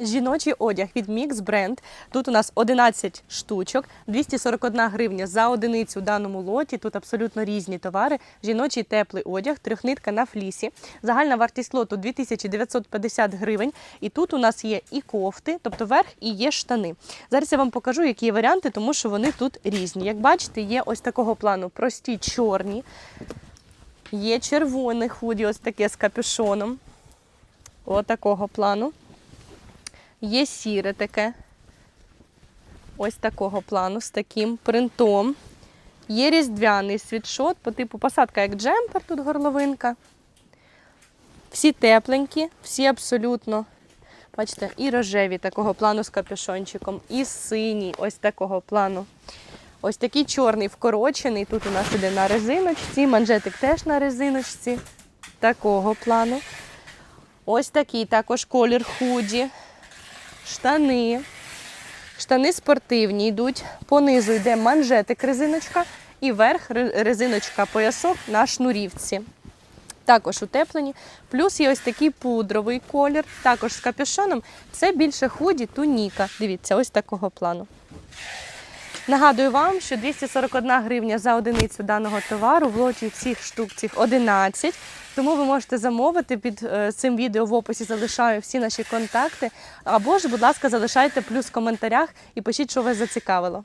Жіночий одяг від Mix Brand. Тут у нас 11 штучок, 241 гривня за одиницю в даному лоті. Тут абсолютно різні товари. Жіночий теплий одяг, трьохнитка на флісі. Загальна вартість лоту 2950 гривень. І тут у нас є і кофти, тобто верх, і є штани. Зараз я вам покажу, які варіанти, тому що вони тут різні. Як бачите, є ось такого плану прості чорні, є червоне худі, ось таке з капюшоном. Ось такого плану. Є сіре таке. Ось такого плану з таким принтом. Є різдвяний світшот по типу посадка як джемпер, тут горловинка. Всі тепленькі, всі абсолютно. Бачите, і рожеві такого плану з капюшончиком, і синій ось такого плану. Ось такий чорний вкорочений. Тут у нас іде на резиночці, манжетик теж на резиночці. Такого плану. Ось такий також колір худі. Штани. Штани спортивні йдуть. Понизу йде манжетик резиночка і верх резиночка поясок на шнурівці. Також утеплені. Плюс є ось такий пудровий колір, також з капюшоном. Це більше худі туніка. Дивіться, ось такого плану. Нагадую вам, що 241 гривня за одиницю даного товару в лоті всіх штук цих 11. Тому ви можете замовити під е, цим відео в описі залишаю всі наші контакти. Або ж, будь ласка, залишайте плюс в коментарях і пишіть, що вас зацікавило.